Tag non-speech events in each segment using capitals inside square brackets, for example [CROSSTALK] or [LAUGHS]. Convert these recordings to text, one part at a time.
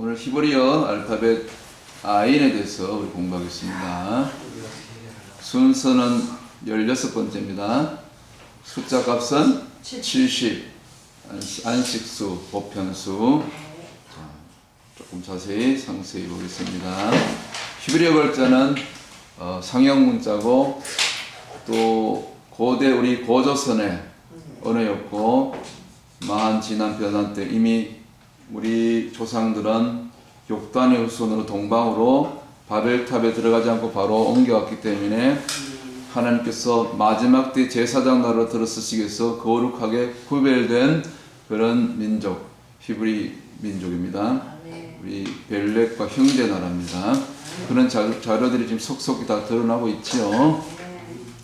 오늘 히브리어 알파벳 아인에 대해서 우리 공부하겠습니다. 순서는 16번째입니다. 숫자 값은 70, 안시- 안식수, 보편수. 자, 조금 자세히 상세히 보겠습니다. 히브리어 글자는 어, 상형 문자고 또 고대 우리 고조선의 언어였고 마한 지난 변한 때 이미 우리 조상들은 욕단의 후손으로 동방으로 바벨탑에 들어가지 않고 바로 옮겨왔기 때문에 하나님께서 마지막 때 제사장 나라로 들어서시기 위해서 거룩하게 구별된 그런 민족 히브리 민족입니다. 우리 벨렉과 형제 나라입니다. 그런 자, 자료들이 지금 속속히 다 드러나고 있지요.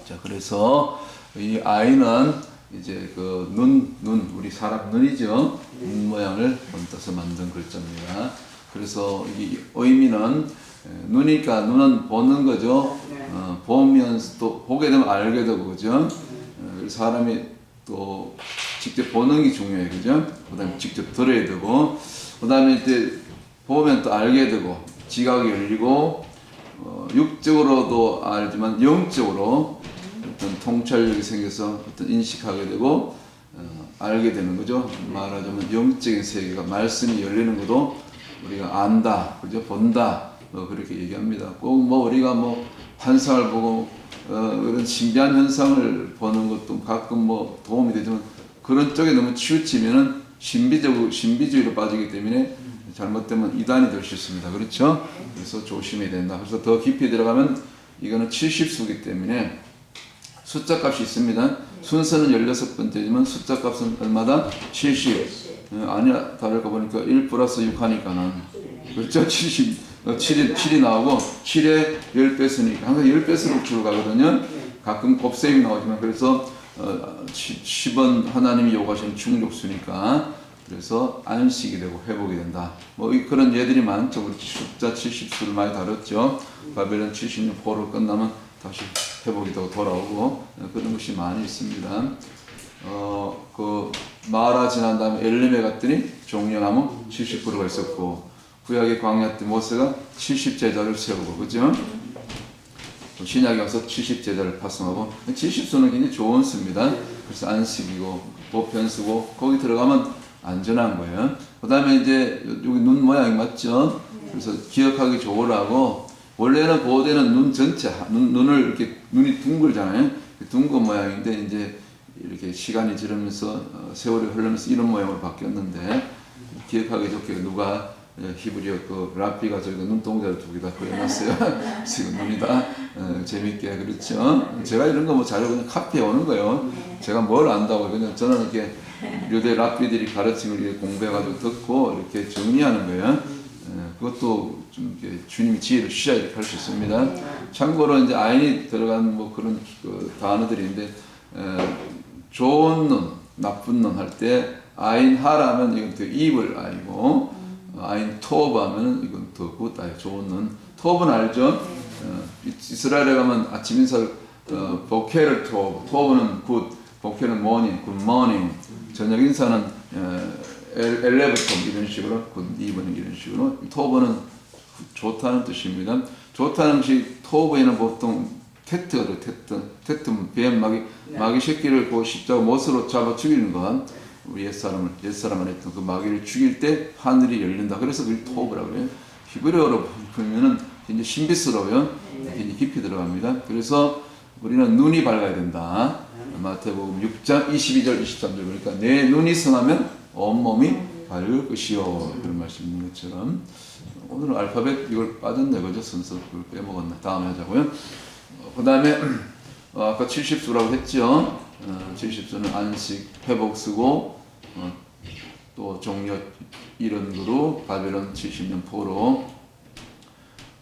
자, 그래서 이 아이는 이제 그 눈, 눈, 우리 사람 눈이죠. 눈 모양을 본떠서 만든 글자입니다. 그래서 이 의미는 에, 눈이니까 눈은 보는 거죠. 어, 보면서 또 보게 되면 알게 되고 그죠. 어, 그래서 사람이 또 직접 보는 게 중요해요, 그죠? 그 다음에 직접 들어야 되고, 그 다음에 이제 보면 또 알게 되고, 지각이 열리고, 어, 육적으로도 알지만 영적으로 어떤 통찰력이 생겨서 어떤 인식하게 되고 어, 알게 되는 거죠. 말하자면 영적인 세계가 말씀이 열리는 것도 우리가 안다, 그죠? 본다, 뭐 그렇게 얘기합니다. 꼭 뭐 우리가 뭐 환상을 보고 어, 그런 신비한 현상을 보는 것도 가끔 뭐 도움이 되지만 그런 쪽에 너무 치우치면은 신비적 신비주의로 빠지기 때문에 잘못되면 이단이 될 수 있습니다. 그렇죠? 그래서 조심해야 된다. 그래서 더 깊이 들어가면 이거는 70수기 때문에 숫자 값이 있습니다. 순서는 16번째지만 숫자 값은 얼마다? 70. 어, 아니야, 다를까 보니까 1 플러스 6 하니까는. 그렇죠? 70. 어, 7이, 7이 나오고 7에 10배 쓰니까 항상 10배 수록 줄가거든요. 가끔 곱셈이 나오지만 그래서 어, 10은 하나님이 요구하시는 중력수니까 그래서 안식이 되고 회복이 된다. 뭐 이- 그런 예들이 많죠. 우리 숫자 70수를 많이 다뤘죠. 바벨론 76 호로 끝나면 다시 회복이 되고 돌아오고 어, 그런 것이 많이 있습니다. 어, 그 마라 지난 다음에 엘림에 갔더니 종려나무 70그루가 있었고 구약의 광야 때 모세가 70 제자를 세우고 그죠? 신약에 와서 70 제자를 파송하고 70수는 굉장히 좋은 수입니다. 그래서 안식이고 보편수고 거기 들어가면 안전한 거예요. 그 다음에 이제 여기 눈 모양이 맞죠? 그래서 기억하기 좋으라고 원래는 고대는 눈 전체 눈, 눈을 이렇게 눈이 둥글잖아요. 둥근 모양인데 이제 이렇게 시간이 지르면서 어, 세월이 흐르면서 이런 모양으로 바뀌었는데 기억하기 좋게 누가 예, 히브리어 그 라피가 저기다 눈동자를 두 개 다 그려놨어요. [LAUGHS] 지금 눈이 다 어, 재밌게 그렇죠. 제가 이런 거 뭐 자료 그냥 카피해 오는 거예요. 제가 뭘 안다고 그냥 저는 이렇게 유대 라피들이 이렇게 공부해가지고 듣고 이렇게 정리하는 거예요. 예, 그것도 좀 주님이 지혜를 주셔야 이렇게 할 수 있습니다. 참고로 이제 아인이 들어간 뭐 그런 그 단어들인데 에, 좋은 눈, 나쁜 눈할때 아인 하라면 이건 더 입을 아이고 어, 아인 토브 하면은 이건 더 굿, 아이 좋은 눈. 토브는 알죠? 어, 이- 이스라엘에 가면 아침 인사를 어, 토브, 토브는 굿, 보케는 모닝, 굿 모닝. 저녁 인사는 어, 엘, 엘레브톰 이런 식으로 굿 이브닝 이런 식으로 토브는 좋다는 뜻입니다. 좋다는 것이 토브에는 보통 테트거든 테트 테트 뱀 마귀 마귀 새끼를 그 십자가 못으로 잡아 죽이는 건 우리 옛사람을 옛사람을 했던 그 마귀를 죽일 때 하늘이 열린다. 그래서 그걸 토브라고 그래요. 히브리어로 보면은 굉장히 신비스러워요. 굉장히 깊이 들어갑니다. 그래서 우리는 눈이 밝아야 된다. 마태복음 6장 22절 23절 보니까 내 눈이 선하면 온몸이 밝을 것이요. 그런 말씀 있는 것처럼 오늘은 알파벳 이걸 빠졌네. 그죠? 순서 빼먹었네. 다음에 하자고요. 그 다음에 어, 아까 70수라고 했죠? 어, 70수는 안식 회복 쓰고 어, 또 종려 이런 거로 바벨론 70년 포로.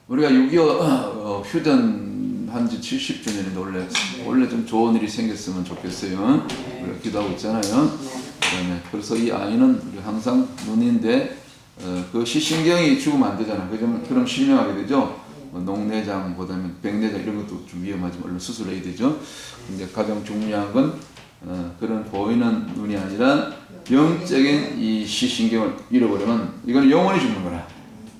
우리가 6.25 어, 휴전 한지 70주년인데 원래 원래 좀 좋은 일이 생겼으면 좋겠어요. 우리가 기도하고 있잖아요. 그다음에 그래서 이 아이는 항상 눈인데 어, 그 시신경이 죽으면 안 되잖아. 그러면 그럼 실명하게 되죠. 뭐 농내장, 그다음에 백내장 이런 것도 좀 위험하지만 얼른 수술해야 되죠. 근데 가장 중요한 건 어, 그런 보이는 눈이 아니라 영적인 이 시신경을 잃어버리면 이건 영원히 죽는 거라.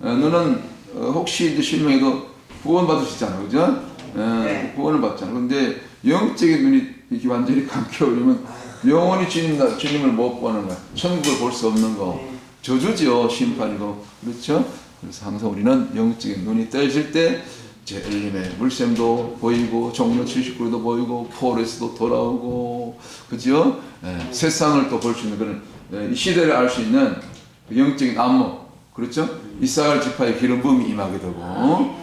어, 너는 어, 혹시 실명해도 구원 받으시잖아, 그죠? 예, 네. 구원을 받잖아. 근데 영적인 눈이 이렇게 완전히 [LAUGHS] 감겨버리면 영원히 주님, 주님을 못 보는 거야. 천국을 볼 수 없는 거. 네. 저주죠, 심판이고. 그렇죠? 그래서 항상 우리는 영적인 눈이 떠질 때, 제 엘림의 물샘도 보이고, 종려 79도 보이고, 포레스도 돌아오고, 그죠? 예, 세상을 또 볼 수 있는 그런, 예, 이 시대를 알 수 있는 그 영적인 안목. 그렇죠? 이사갈 지파의 기름 부음이 임하게 되고,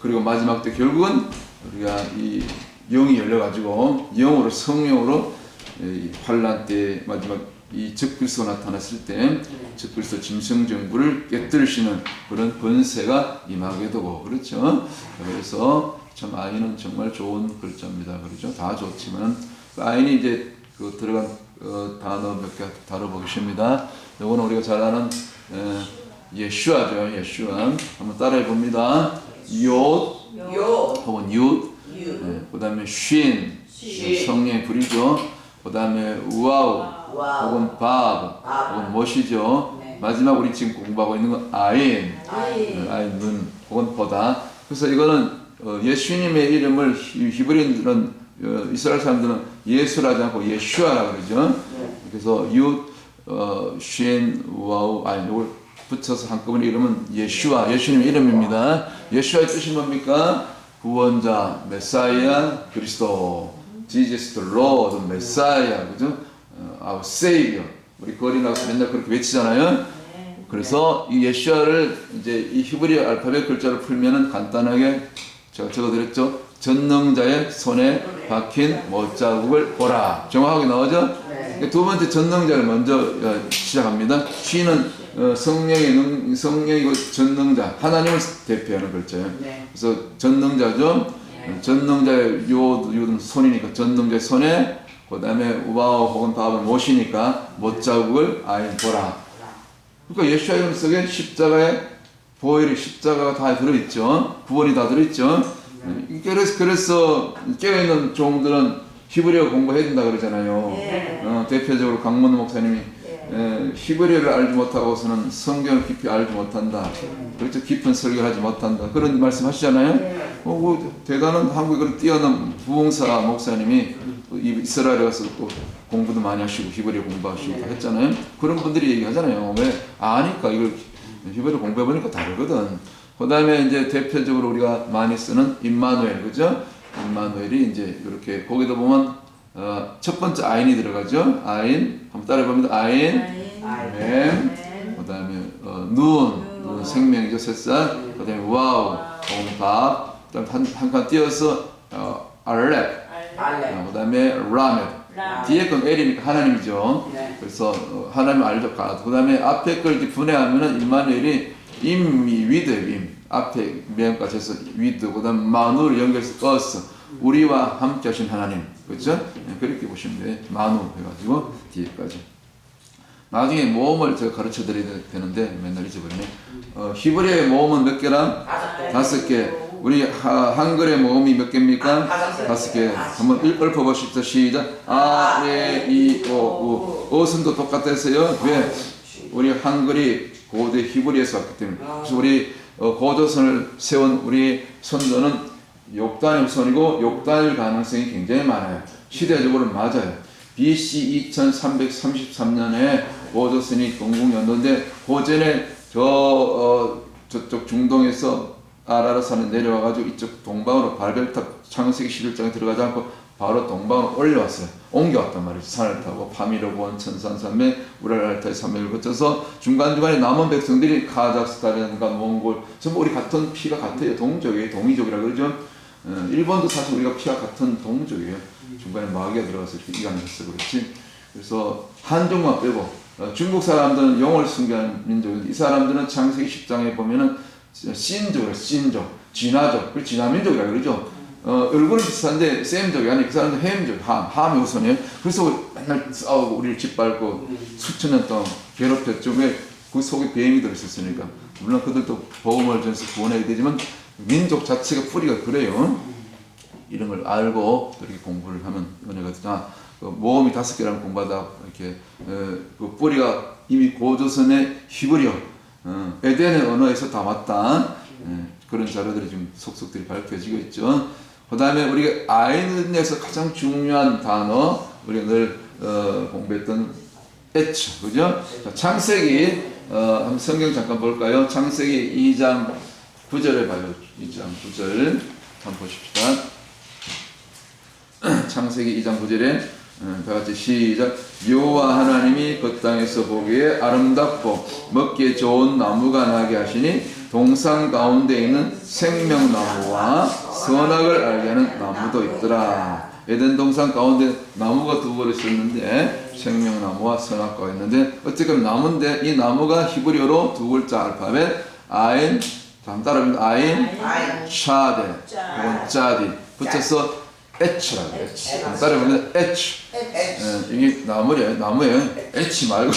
그리고 마지막 때 결국은 우리가 이 영이 열려가지고 영으로 성령으로 이 환란 때 마지막 이 적그리스도 나타났을 때 적그리스도 짐승 정부를 깨뜨리시는 그런 권세가 임하게 되고 그렇죠. 그래서 참 아이는 정말 좋은 글자입니다. 그렇죠. 다 좋지만 그 아이는 이제 그 들어간 어, 단어 몇 개 다뤄보겠습니다. 요거는 우리가 잘 아는 에, 예슈아죠. 예슈아 한번 따라해 봅니다. 요 요, 혹은 윷, 유, 그 다음에 쉰, 쉰. 성령의 불이죠. 그 다음에 우아우, 와우. 혹은 밥, 밥. 혹은 멋이죠. 네. 마지막 우리 지금 공부하고 있는 건 아인, 아이, 어, 아인 눈, 혹은 보다. 그래서 이거는 어, 예수님의 이름을 히- 히브리인들은 어, 이스라엘 사람들은 예수라지 않고 예슈아라 그러죠. 네. 그래서 윷, 어, 쉰, 우아우, 아인 이걸 붙여서 한꺼번에 이름은 예슈아, 예수님의 이름입니다. 예슈아의 뜻이 뭡니까? 구원자, 메사이아, 그리스도, the Lord, 메사이아, 그죠? 어, our Savior. 우리 거리 나가서 맨날 그렇게 외치잖아요. 그래서 이 예슈아를 이제 이 히브리 알파벳 글자로 풀면은 간단하게 제가 적어드렸죠. 전능자의 손에 박힌 못자국을 보라. 정확하게 나오죠? 네. 두 번째 전능자를 먼저 어, 시작합니다. 쉬는 어, 성령의 능, 성령이고 전능자 하나님을 대표하는 글자예요. 네. 그래서 전능자죠. 어, 전능자의 요 요는 손이니까 전능자의 손에 그다음에 우바오 혹은 밥은 못이니까 못자국을 아인 보라. 그러니까 예수와 이름 속에 십자가에 보혈이 십자가가 다 들어있죠. 구원이 다 들어있죠. 그래서 그래서 깨어 있는 종들은 히브리어 공부해야 된다 그러잖아요. 네. 어, 대표적으로 강문 목사님이 에, 히브리어를 알지 못하고서는 성경을 깊이 알지 못한다. 그렇죠. 깊은 설교를 하지 못한다. 그런 말씀 하시잖아요. 어, 그 대단한 한국에 뛰어난 부흥사 목사님이 또 이- 이스라엘에 가서 또 공부도 많이 하시고 히브리어 공부하시고 다 했잖아요. 그런 분들이 얘기하잖아요. 왜 아니까 이걸 히브리어 공부해 보니까 다르거든. 그 다음에 이제 대표적으로 우리가 많이 쓰는 임마누엘 그죠? 임마누엘이 이제 이렇게 거기도 보면 어, 첫 번째 아인이 들어가죠. 아인 한번 따라해 봅니다. 아인, 램, 그다음에 어, 눈, 눈 생명이죠. 새싹. 그다음에 와우, 공밥. 그다음 한칸 띄어서 어, 알렙. 어, 그다음에 라멧. 뒤에 건 L이니까 하나님이죠. 네. 그래서 어, 하나님 알죠. 가. 그다음에 앞에 걸 이렇게 분해하면은 임마누엘이 임이 위드 임. 앞에 명까지 해서 위드. 그다음 마누를 연결해서 꺼서 우리와 함께 하신 하나님. 그렇죠? 네, 그렇게 보시면 돼요. 마누 해가지고 뒤에까지. 나중에 모음을 제가 가르쳐 드려야 되는데 맨날 잊어버리네. 어, 히브리어의 모음은 몇 개랑? 다섯 개. 우리 하, 한글의 모음이 몇 개입니까? 다섯 개. 한번 읽- 읊어보십시오. 시작. 아, 예, 이, 오, 우. 어순도 똑같았어요. 왜? 우리 한글이 고대 히브리에서 왔기 때문에. 그래서 우리 어, 고조선을 세운 우리 선조는 욕단의 후손이고 욕단일 가능성이 굉장히 많아요. 시대적으로 맞아요. BC 2333년에 고조선이 건국연도인데 고전에 저 어, 저쪽 중동에서 아라라 산에 내려와가지고 이쪽 동방으로 발벨탑 창세기 11장에 들어가지 않고 바로 동방으로 올려왔어요. 옮겨왔단 말이죠. 산을 타고 파미르본 천산산맥 우랄알타의 산맥을 거쳐서 중간중간에 남은 백성들이 카자흐스탄이라든가 몽골 전부 우리 같은 피가 같아요. 동족이에요. 동이족이라 그러죠. 어, 일본도 사실 우리가 피가 같은 동족이에요. 중간에 마귀가 들어가서 이렇게 이간했어 그렇지. 그래서 한족만 빼고 어, 중국 사람들은 영을 숨겨하는 민족인데 이 사람들은 창세기 10장에 보면은 신족이에요. 신족, 진화족, 그 진화민족이라 그러죠. 어, 얼굴은 비슷한데 셈족이 아니 그 사람들 햄족, 함, 함이 우선이에요. 그래서 맨날 싸우고 우리를 짓밟고 수천 년 동안 괴롭혔죠. 왜? 그 속에 뱀이 들어있었으니까. 물론 그들도 복음을 전해서 구원해야 되지만 민족 자체가 뿌리가 그래요. 이런 걸 알고 또 이렇게 공부를 하면 되나 그 모험이 다섯 개라는 공부하다 이렇게 에, 그 뿌리가 이미 고조선의 히브리어 어, 에덴의 언어에서 담았다. 예, 그런 자료들이 지금 속속들이 밝혀지고 있죠. 그 다음에 우리가 아이는에서 가장 중요한 단어, 우리가 늘 어, 공부했던 에츠, 그죠? 자, 창세기, 어, 한번 성경 잠깐 볼까요? 창세기 2장 9절에 봐요. 2장 9절. 한번 보십시다. 창세기 2장 9절에 음, 다 같이 시작. 여호와 하나님이 그 땅에서 보기에 아름답고 먹기에 좋은 나무가 나게 하시니 동산 가운데 있는 생명나무와 선악을 알게 하는 나무도 있더라. 에덴 동산 가운데 나무가 두 그루 있었는데 생명나무와 선악과가 있는데 어쨌든 나무인데 이 나무가 히브리어로 두 글자 알파벳 아인 다음 따라하면 아인 아인. 샤데 혹은 짜디. 붙여서 에치. 따라하면 에치 에치. 예, 이게 나무래 나무예요 에치 말고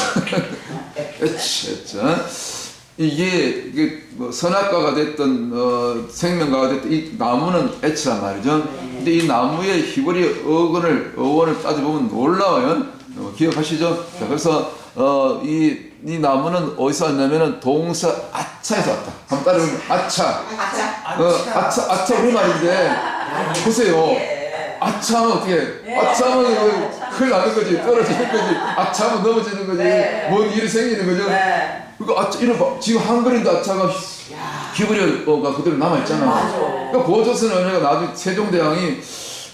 에치 에치 이게 이게 뭐 선악과가 됐던 어, 생명과가 됐던 이 나무는 에치란 말이죠. 근데 이 나무의 히브리 어근을 어원을 따져보면 놀라워요. 어, 기억하시죠? 자, 그래서 어, 이, 이 나무는 어디서 왔냐면은 동사 아차에서 왔다. 한번 따라해보면 아차. 아차. 어, 아차, 아차 우리 말인데 보세요. 아차하면 어떻게? 해? 아차하면 이거 큰일 나는 거지. 떨어지는 거지. 아차하면 넘어지는 거지. 네. 뭔 일이 생기는 거죠. 네. 그거 아차 이런 봐. 지금 한글인도 아차가 히브리어가 그대로 남아 있잖아. 맞아. 그러니까 보조선 언어가 나중에 세종대왕이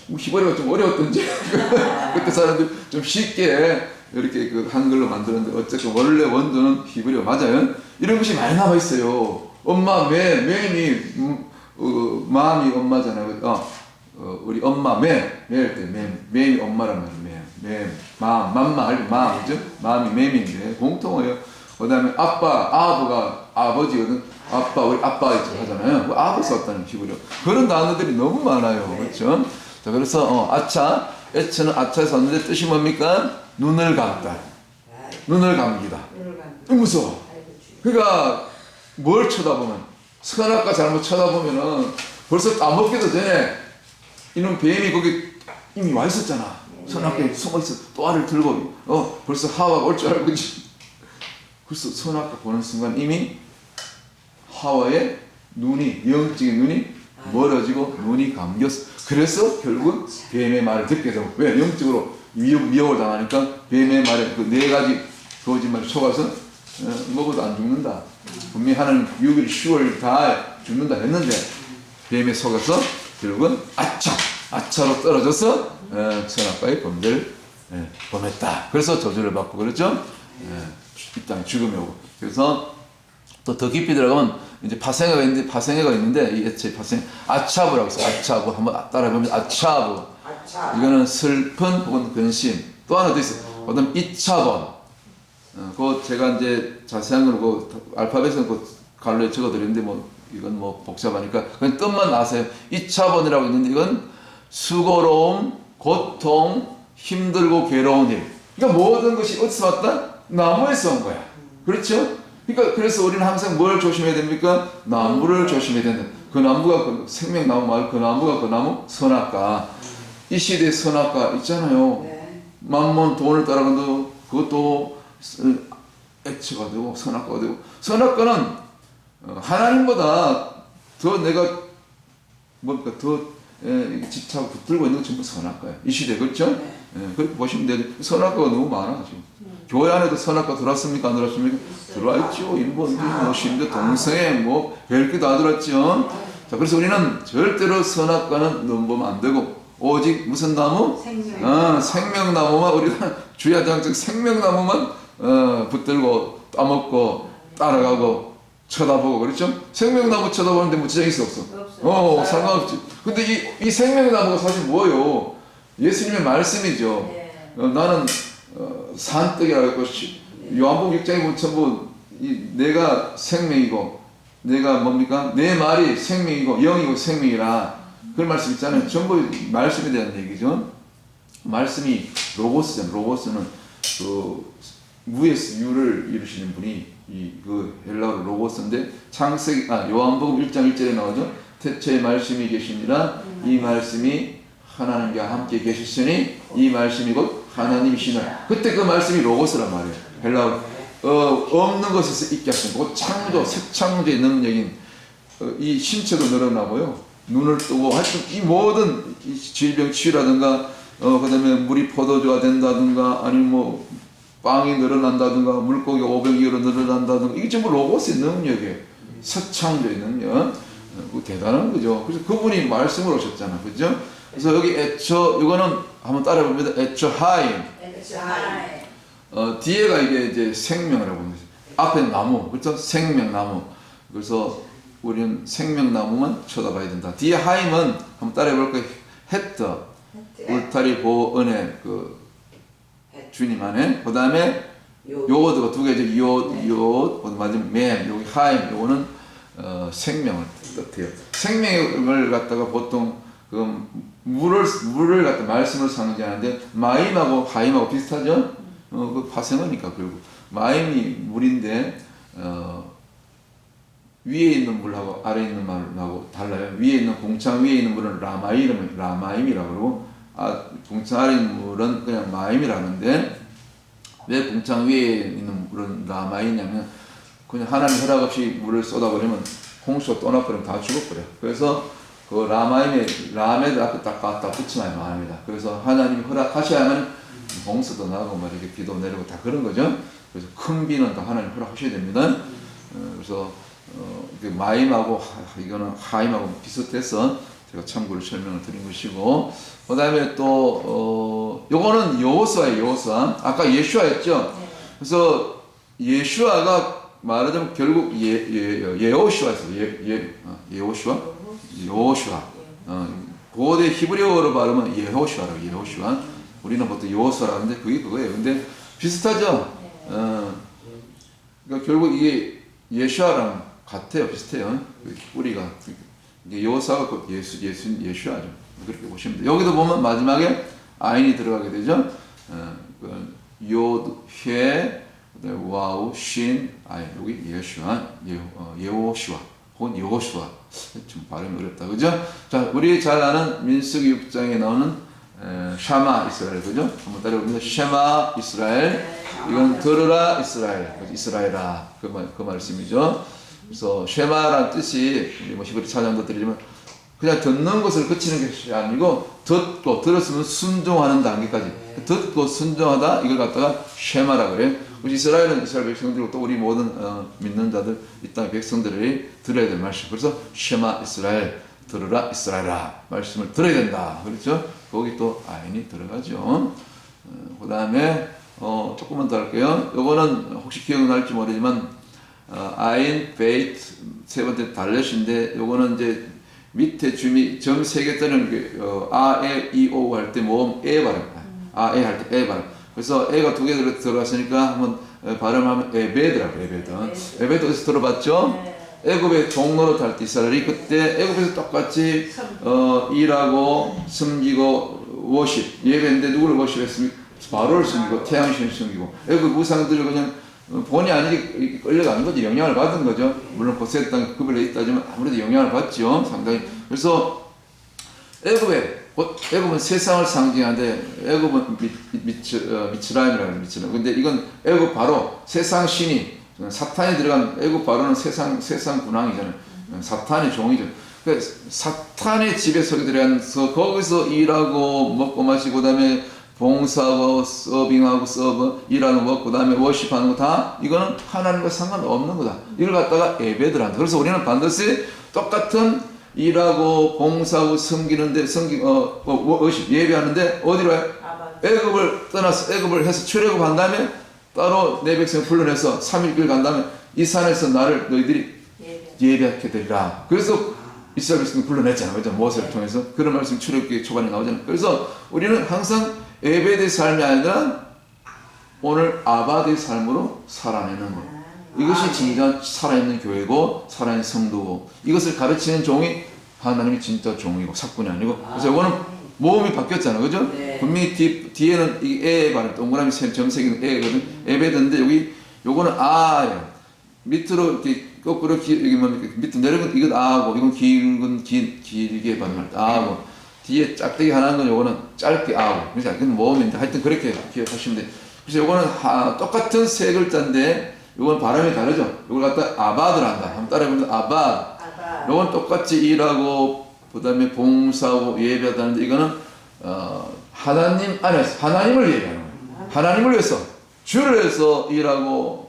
뭐 히브리어가 좀 어려웠던지 [LAUGHS] 그때 사람들 좀 쉽게 이렇게 그 한글로 만드는데 어쨌든 원래 원조는 히브리어 맞아요. 이런 것이 많이 남아 있어요. 엄마 매 매니 음, 어, 마음이 엄마잖아요. 어, 어, 우리 엄마 매 매일 때 매 매이 엄마란 말이에요. 매 마음 맘마 알죠 마음 그죠? 마음이 매인데 공통어예요. 그다음에 아빠 아버가 아버지거든. 아빠 우리 아빠 있죠 하잖아요. 그 아버 썼다는 히브리어 그런 단어들이 너무 많아요. 그렇죠? 자 그래서 어, 아차 에츠는 아차에서 왔는데 뜻이 뭡니까? 눈을 감다. 눈을 감기다. 무서워. 그러니까 뭘 쳐다보면 선악과 잘못 쳐다보면은 벌써 따먹기도 전에 이놈 뱀이 거기 이미 와 있었잖아. 선악과에 숨어 있어. 또 알을 들고 어 벌써 하와가 올 줄 알고 그지. 그래서 선악과 보는 순간 이미 하와의 눈이 영적인 눈이 멀어지고 눈이 감겼어. 그래서 결국 뱀의 말을 듣게 되고 왜 영적으로 위협, 위협을 당하니까 뱀의 말에 그 네 가지 거짓말을 속아서 어, 먹어도 안 죽는다. 분명히 하나님 6일 10월 다 죽는다 했는데 뱀에 속아서 결국은 아차 아차로 떨어져서 어, 선악과의 범죄를 예, 범했다. 그래서 저주를 받고 그랬죠. 예, 이 땅에 죽음이 오고 그래서 또 더 깊이 들어가면 이제 파생어가 있는데 파생어가 있는데 이 애체 파생 아차브라고 있어 아차브 한번 따라해보면 아차브 아차. 이거는 슬픈 혹은 근심 또 하나 더 있어 그다음 이차번 어, 그 제가 이제 자세한 걸그 알파벳은 그 갈로에 적어드렸는데 뭐 이건 뭐 복잡하니까 그냥 뜻만 아세요. 이차번이라고 있는데 이건 수고로움 고통 힘들고 괴로운 일. 그러니까 모든 것이 어디서 왔다? 나무에서 온 거야. 그렇죠? 그러니까 그래서 우리는 항상 뭘 조심해야 됩니까? 나무를 조심해야 된다. 그 나무가 그 생명나무 말고 그 나무가 그 나무 선악과. 이 시대에 선악과 있잖아요. 네. 만몬 돈을 따라간다고 그것도 액체가 되고 선악과가 되고 선악과는 어, 하나님보다 더 내가 뭡니까 더 에, 집착 붙들고 있는 건 전부 선악과야 이 시대 그렇죠? 네. 예, 그렇게 보시면 돼요 선악과가 너무 많아 지금 교회 안에도 선악과 들어왔습니까 안 들어왔습니까? 들어와 있죠 인본주의 뭐 동성애 뭐 별게 다 들어왔죠 자 그래서 우리는 절대로 선악과는 넘보면 안 되고 오직 무슨 나무? 생명. 어, 생명나무만 우리가 [LAUGHS] 주야장적 생명나무만 어, 붙들고 따먹고 따라가고 쳐다보고 그렇죠? 생명나무 쳐다보는데 무지장 있어 없어? 어. 상관없지. 근데 이, 이 생명나무가 사실 뭐예요? 예수님의 말씀이죠. 네. 어, 나는 어, 산떡이라고 했고 시- 요한복음 6장에 보면 전부 이, 내가 생명이고 내가 뭡니까? 내 말이 생명이고 영이고 생명이라 그런 말씀 있잖아요. 전부 말씀에 대한 얘기죠. 말씀이 로고스잖아요. 로고스는 그 무에스 유를 이루시는 분이 이 그 헬라어로 로고스인데 창세기 아 요한복음 1장 1절에 나오죠. 태초에 말씀이 계시니라 이 말씀이 하나님과 함께 계셨으니 이 말씀이 곧 하나님이시나 그때 그 말씀이 로고스란 말이에요. 헬라어 어, 없는 것에서 있게 하시고 그 창조, 새 창조의 능력인 어, 이 신체도 늘어나고요. 눈을 뜨고 하여튼 이 모든 이 질병 치유라든가 어, 그다음에 물이 포도주가 된다든가 아니면 뭐 빵이 늘어난다든가 물고기 500이로 늘어난다든가 이게 전부 로고스의 능력이에요. 새 창조의 능력. 어, 그거 대단한 거죠. 그래서 그분이 말씀을 오셨잖아. 그죠? 그래서 여기 애처 이거는 한번 따라해 봅니다. 애처 하임. 어, 뒤에가 이게 이제 생명이라고 거죠. 앞에 나무, 그렇죠? 생명나무. 그래서 우리는 생명나무만 쳐다봐야 된다. 뒤에 하임은 한번 따라 해 볼까요? 헤터, 울타리 보은의 그 주님 안에. 그 다음에 요거드가 두 개죠. 요, 요, 마지막 맨, 여기 하임, 요거는 어, 생명을 뜻해요. 생명을 갖다가 보통 그 물을 물을 갖다 말씀을 상징하는데 마임하고 하임하고 비슷하죠. 어, 그 파생어니까 결국 마임이 물인데 어, 위에 있는 물하고 아래 있는 물하고 달라요. 위에 있는 공창 위에 있는 물은 라마임 라마임이라고 그러고 아 공창 아래 있는 물은 그냥 마임이라는데 왜 공창 위에 있는 물은 라마이냐면 그냥 하나님 허락 없이 물을 쏟아버리면 홍수가 떠나버리면 다 죽어버려. 그래서 그 라마임의 라메드 앞에 딱 갖다 붙이면 말합니다. 그래서 하나님이 허락하셔야만 홍수도 나고 막 이렇게 비도 내리고 다 그런 거죠. 그래서 큰 비는 다 하나님 허락하셔야 됩니다. 어, 그래서 어, 그 마임하고 하- 이거는 하임하고 비슷해서 제가 참고로 설명을 드린 것이고 그 다음에 또 어, 요거는 여호수아예요 여호수아. 아까 예슈아였죠? 그래서 예슈아가 말하자면 결국 예, 예, 예호슈아였어요. 예, 예, 어, 예호슈아? 여호슈아. 어, 고대 히브리어로 발음은 예호슈아라고 예호슈아. 우리는 보통 여호수아라 하는데 그게 그거예요. 근데 비슷하죠? 어, 그러니까 결국 이게 예슈아랑 같아요, 비슷해요. 그 뿌리가 이게 여호사가 곧 예수 예수 예슈아죠. 그렇게 보시면 돼요. 여기도 보면 마지막에 아인이 들어가게 되죠. 어, 그 요드 회 그다음에 와우 신 아인 여기 예슈아 예 어, 예호슈아 혹은 여호슈아 좀 발음이 어렵다 그죠? 자 우리 잘 아는 민수기 6장에 나오는 에, 샤마 이스라엘 그죠? 한번 따라해봅니다. 샤마 이스라엘 이건 들으라 이스라엘? 이스라엘아 그, 말, 그 말씀이죠. 그래서 쉐마란 뜻이 우리 뭐 히브리 찬양도 드리지만 그냥 듣는 것을 그치는 것이 아니고 듣고 들었으면 순종하는 단계까지 듣고 순종하다 이걸 갖다가 쉐마라 그래요. 우리 이스라엘은 이스라엘 백성들고 또 우리 모든 어, 믿는 자들 이 땅의 백성들이 들어야 될 말씀. 그래서 쉐마 이스라엘 들으라 이스라엘아 말씀을 들어야 된다. 그렇죠? 거기 또 아인이 들어가죠. 어, 그 다음에 어, 조금만 더 할게요. 요거는 혹시 기억날지 모르지만 어, 아인, 베이트 세 번째 달렛인데 요거는 이제 밑에 주미 점세 개 뜨는 게 어, 아, 에, 이, 오 할 때 모음 에 발음. 아, 에 할 때 에 발음. 그래서 에가 두 개 들어 들어갔으니까 한번 어, 발음하면 에베드라고 에베드. 에베드 어디서 들어봤죠? 애굽의 종로로 탈 때 이스라엘이 그때 애굽에서 똑같이 어, 일하고 숨기고 워십 예배인데 누구를 워십했습니까? 바로를 숨기고 태양신을 숨기고 애굽 우상들을 그냥 어, 본의 아니게 끌려가는 거죠. 영향을 받은 거죠. 물론 땅 급을에 있다지만 아무래도 영향을 받죠. 상당히. 그래서 애굽에 곧 애굽은 세상을 상징하는데 애굽은 어, 미츠라임이라는 미츠라임. 근데 이건 애굽 바로 세상 신이 사탄이 들어간 애굽 바로는 세상 세상 군왕이잖아요. 사탄의 종이죠. 그 사탄의 집에 서게 들어가서 거기서 일하고 먹고 마시고 그다음에 봉사하고 서빙하고 서브 일하는 거 그다음에 워십하는 거 다 이거는 하나님과 상관없는 거다. 이걸 갖다가 예배들 한다. 그래서 우리는 반드시 똑같은 일하고 봉사하고 섬기는데 섬기 어, 어 워십 예배하는데 어디로 해? 애굽을 떠나서 애굽을 해서 출애굽 한 다음에 따로 내 백성 불러내서 3일길 간 다음에 이 산에서 나를 너희들이 예배하게 되리라. 그래서 이스라엘 백성을 불러냈잖아요. 그죠? 모세를 통해서. 그런 말씀이 출애굽기 초반에 나오잖아요. 그래서 우리는 항상 예배의 삶이 아니라 오늘 아바드의 삶으로 살아내는 것. 이것이 진짜 살아있는 교회고 살아있는 성도고 이것을 가르치는 종이 하나님이 진짜 종이고 사꾼이 아니고 그래서 이거는 모음이 바뀌었잖아요. 그죠? 네. 분명히 뒤, 뒤에는 이 에에 발음 동그라미 셈 점색이는 에거든. 에베드인데 여기 요거는 아예요. 밑으로 이렇게 거꾸로 기, 여기 뭐 이렇게 밑으로 내려면 이건 아고 이건 길은 긴 길게 때 아고 뒤에 짝대기 하나 하는 건 요거는 짧게 아고 그러니까 그건 모음인데 하여튼 그렇게 기억하시면 돼요. 그래서 요거는 하, 똑같은 세 글자인데 이건 발음이 다르죠. 이걸 갖다 아바드를 한다. 한번 따라해보면 아바드. 아바. 요건 똑같이 일하고 그 다음에 봉사하고 예배하다는데 이거는 어, 하나님 안에서 하나님을 예배하는 거예요. 하나님을 위해서 주를 위해서 일하고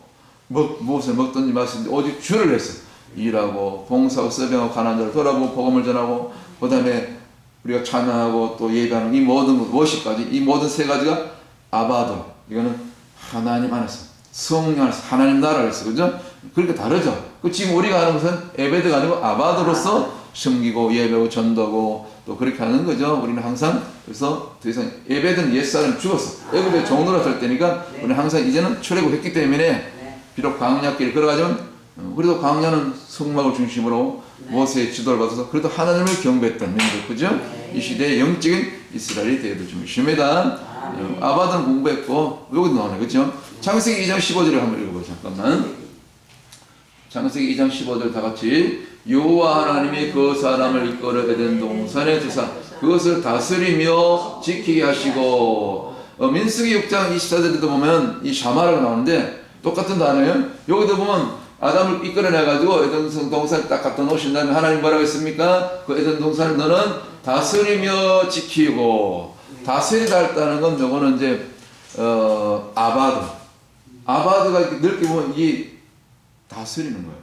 먹 무엇을 먹든지 마시든지 오직 주를 위해서 일하고 봉사하고 서병하고 가난한 자를 돌아보고 복음을 전하고 그 다음에 우리가 찬양하고 또 예배하는 이 모든 것 무엇이까지 이 모든 세 가지가 아바드 이거는 하나님 안에서 성령 안에서 하나님 나라에서 그죠? 그렇게 다르죠. 그 지금 우리가 하는 것은 에베드가 아니고 아바드로서 섬기고 예배하고 전도하고 또 그렇게 하는 거죠. 우리는 항상 그래서 더 이상 에베드는 옛사람 죽었어. 에베드 종로라 될 때니까 네. 우리는 항상 이제는 출애굽했기 때문에 네. 비록 광야길 걸어가지만 어, 그래도 광야는 성막을 중심으로 네. 모세의 지도를 받아서 그래도 하나님을 경배했던 민족 그죠? 네. 이 시대의 영적인 이스라엘이 되어도 중심이다. 어, 아바드는 공부했고 여기도 나오네 그죠? 창세기 2장 15절을 한번 읽어보자 잠깐만. 창세기 2장 15절 다 같이 여호와 하나님이 그 사람을 이끌어 에덴 동산에 두사 그것을 다스리며 지키게 하시고 어, 민수기 6장 24절에도 보면 이 샤마라가 나오는데 똑같은 단어예요. 여기도 보면 아담을 이끌어내 가지고 에덴 동산에 딱 갖다 놓으신 다음에 하나님 뭐라고 했습니까? 그 에덴 동산을 너는 다스리며 지키고 다스리다 했다는 건 요거는 이제 어 아바드 아바드가 넓게 보면 이 다스리는 거예요.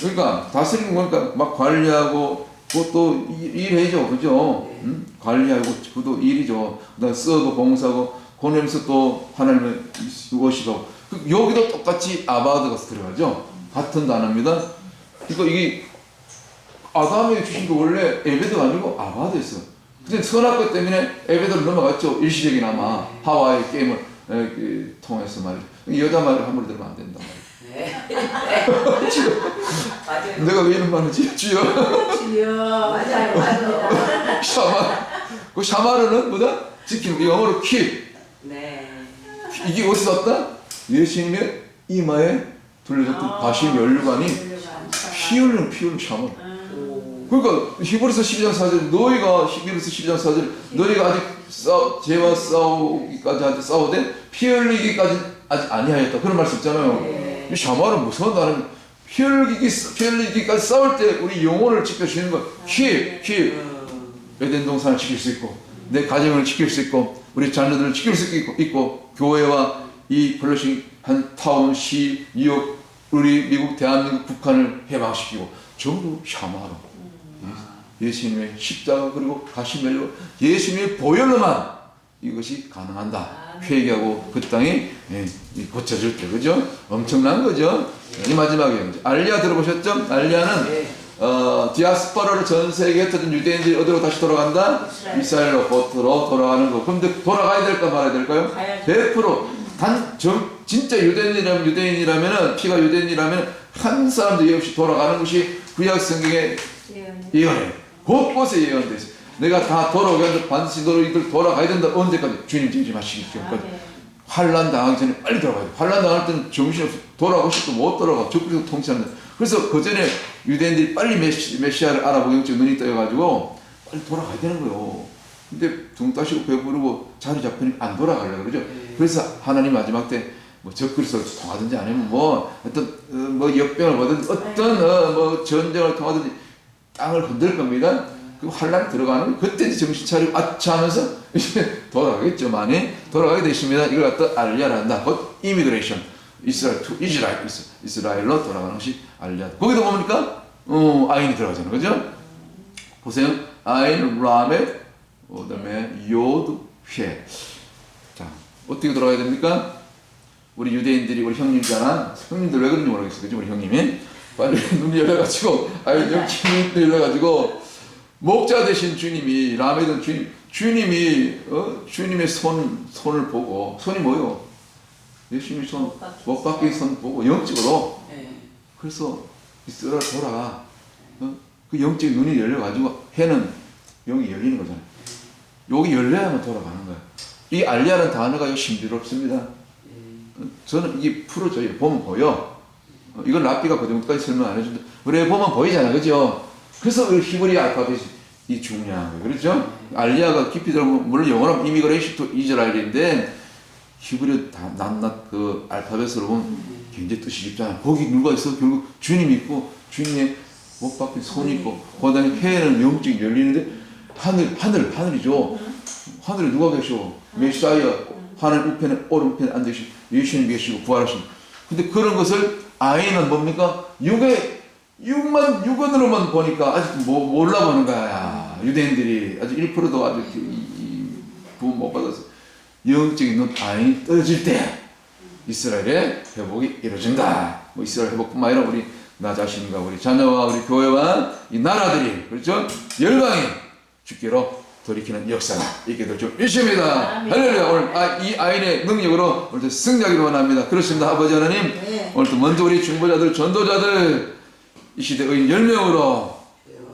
그러니까 다스리는 거니까 막 관리하고 그것도 일- 일해죠, 그죠? 응? 관리하고 그것도 일이죠. 그다음 봉사하고 보내면서 또 하나님의 워시하고 그 여기도 똑같이 아바드가 들어가죠. 같은 단어입니다. 그러니까 이게 아담에게 주신 게 원래 에베드가 아니고 아바드였어. 근데 선악과 때문에 에베드로 넘어갔죠. 일시적이나마 하와의 게임을 에, 그, 통해서 말이죠. 여자 말을 함부로 들으면 안 된다 말이죠. 맞아요. 내가 왜 이런 말을 지 주여 주여. 맞아요. 맞아요. 샤마 그 샤마르는 뭐다 지키는 거 영어로 keep 네. 이게 어디서 왔다 예수님의 이마에 둘러졌던 가시 연류관이 피 흘리는 피 흘리는 샤마 오. 그러니까 히브리서 12장 4절 너희가 히브리서 12장 4절 너희가 아직 싸 죄와 싸우기까지 아직 싸우되 피 흘리기까지 아직 아니하였다 그런 말씀 있잖아요 네. 이 샤마는 무서운 단어 피 흘리기 피 흘리기까지 싸울 때 우리 영혼을 지켜주는 거 keep keep 음. 에덴 동산을 지킬 수 있고 내 가정을 지킬 수 있고 우리 자녀들을 지킬 수 있고, 있고 교회와 이 플러싱 한 타운 시 뉴욕 우리 미국 대한민국 북한을 해방시키고 전부 샤마로 예- 예수님의 십자가 그리고 가시 멜로 예수님의 보혈로만 이것이 가능한다 회개하고 그 땅이 예, 이 고쳐질 때 그죠 엄청난 거죠 이 마지막에 알리아 들어보셨죠 알리아는 네. 어, 디아스포라로 전 세계에 흩어진 유대인들이 어디로 다시 돌아간다? 이스라엘. 이스라엘로 보트로 돌아가는 거. 그런데 돌아가야 될까 말아야 될까요? 가야죠. 100% 단, 정, 진짜 유대인이라면, 유대인이라면, 피가 유대인이라면, 한 사람도 예없이 돌아가는 것이 구약 성경의 예언이에요. 곳곳에 예언돼 있어요. 내가 다 돌아오게 하는데 반드시 너희들 돌아가야 된다. 언제까지? 주님 지지 마시기 전까지. 환란 당하기 전에 빨리 돌아가야 돼. 환란 당할 때는 정신없어. 돌아가고 싶도 못 돌아가. 적그리스도 통치한다. 그래서 그 전에 유대인들이 빨리 메시, 메시아를 알아보고 영적 눈이 떠여가지고 빨리 돌아가야 되는 거예요. 근데 둥 따시고 배부르고 자리 잡히니 안 돌아가려고 그러죠. 그래서 하나님 마지막 때 뭐 적그리스도 통하든지 아니면 뭐 어떤 어, 뭐 역병을 뭐든 어떤 어, 뭐 전쟁을 통하든지 땅을 흔들 겁니다. 그 환란이 들어가는 거. 그때 정신 차리고 아차 하면서 이제 돌아가겠죠. 많이 돌아가게 되십니다. 이걸 갖다 알리아라 한다. 곧 이미그레이션. 이스라엘 투 이스라엘 이스- 이스라엘로 돌아가는 것이 알리아. 거기도 뭡니까? 어, 아인이 들어가잖아요. 그죠? 보세요. 아인, 라메, 그 다음에 요드, 회. 자, 어떻게 돌아가야 됩니까? 우리 유대인들이 우리 형님잖아. 형님들 왜 그런지 모르겠어. 그죠? 우리 형님이. 빨리 눈이 열려가지고, 아유, 여기 눈이 열려가지고, 목자 되신 주님이, 라메든 주님, 주님이, 어? 주님의 손, 손을 보고, 손이 뭐요? 예수님의 손, 못 박힌 손 보고, 영적으로. 네. 그래서 이스라엘 돌아가. 어? 그 영적 눈이 열려가지고, 해는 영이 열리는 거잖아요. 여기 열려야만 돌아가는 거예요. 이 알리아는 단어가 신비롭습니다. 어, 저는 이게 풀어져요. 보면 보여. 어, 이건 랍비가 그 정도까지 설명 안 해준다. 우리 보면 보이잖아. 그죠? 그래서 이 히브리 알파벳이 이 중요한 거예요. 그렇죠? 알리아가 깊이 들어보면, 물론 영어로 이미그레이션 투 이스라엘인데, 히브리 다 낱낱 그 알파벳으로 보면 굉장히 뜻이 깊잖아. 거기 누가 있어? 결국 주님 있고 주님의 못 박힌 손 있고 그 다음에 해는 영적이 열리는데 하늘 하늘 하늘이죠. 하늘에 누가 계셔? 메시아야 하늘 우편에 오른편에 앉으신 예수님 계시고 부활하신. 근데 그런 것을 아이는 뭡니까? 육의 육만 육언으로만 보니까 아직 뭐 몰라 보는 거야. 유대인들이 아직 1%도 아직 구원 못 받아서 영적인 눈 아인이 떠질 때 이스라엘의 회복이 이루어진다. 뭐 이스라엘 회복뿐만 아니라 우리 나 자신과 우리 자녀와 우리 교회와 이 나라들이 그렇죠 열방이 주께로 돌이키는 역사가 있게 될 줄 믿습니다. 할렐루야. 오늘 아, 이 아인의 능력으로 오늘 승리하기를 원합니다. 그렇습니다. 아버지 하나님 네. 오늘 또 먼저 우리 중보자들 전도자들 이 시대의 열명으로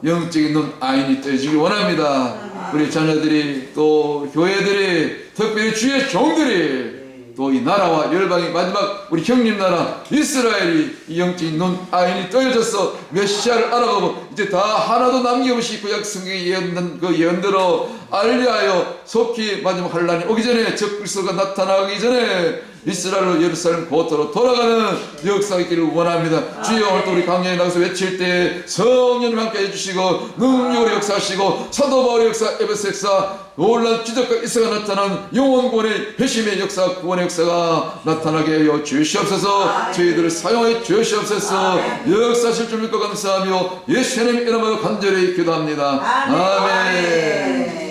영적인 눈 아인이 떠지길 원합니다. 우리 자녀들이 또 교회들이 특별히 주의 종들이 또 이 나라와 열방의 마지막 우리 형님 나라 이스라엘이 이 영적인 눈 아인이 떠져서 메시아를 알아가고 이제 다 하나도 남김없이 구약 성경에 예언된 그 예언대로 알리하여 속히 마지막 환란이 오기 전에 적그리스도가 나타나기 전에 이스라엘로 예루살렘 고토로 돌아가는 역사가 있기를 원합니다. 주여 오늘 또 우리 강연에 나가서 외칠 때 성령님 함께 해주시고 능력으로 역사하시고 사도 바울의 역사, 에베스 역사, 놀란 기적과 이사가 나타난 영원권의 회심의 역사, 구원의 역사가 나타나게 하여 주시옵소서 저희들을 사용하여 주시옵소서 역사실 줄 믿고 감사하며 예수님 이름으로 간절히 기도합니다. 아멘.